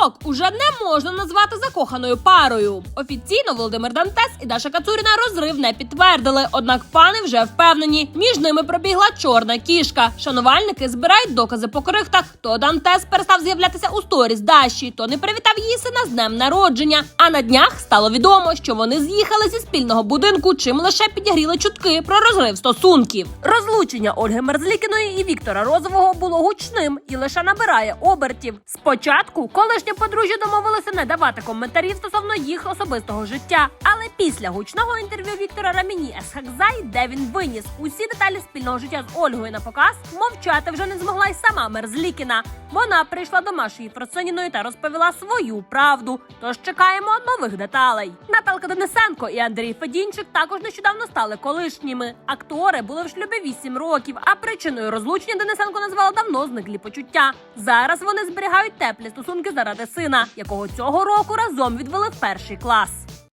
зірок уже не можна назвати закоханою парою. Офіційно Володимир Дантес і Даша Кацуріна розрив не підтвердили. Однак фани вже впевнені, між ними пробігла чорна кішка. Шанувальники збирають докази по крихтах. То Дантес перестав з'являтися у сторіс Даші, то не привітав її сина з днем народження. А на днях стало відомо, що вони з'їхали зі спільного будинку, чим лише підігріли чутки про розрив стосунків. Розлучення Ольги Мерзлікіної і Віктора Розового було гучним і лише набирає обертів. Спочатку колишні подружжя домовилися не давати коментарів стосовно їх особистого життя. Але після гучного інтерв'ю Віктора Раміні Есхакзай, де він виніс усі деталі спільного життя з Ольгою на показ, мовчати вже не змогла й сама Мерзлікіна. Вона прийшла до Маші Єфросиніної та розповіла свою правду. Тож чекаємо нових деталей. Наталка Денисенко і Андрій Федінчик також нещодавно стали колишніми. Актори були в шлюбі 8 років, а причиною розлучення Денисенко назвала давно зниклі почуття. Зараз вони зберігають теплі стосунки заради сина, якого цього року разом відвели в перший клас.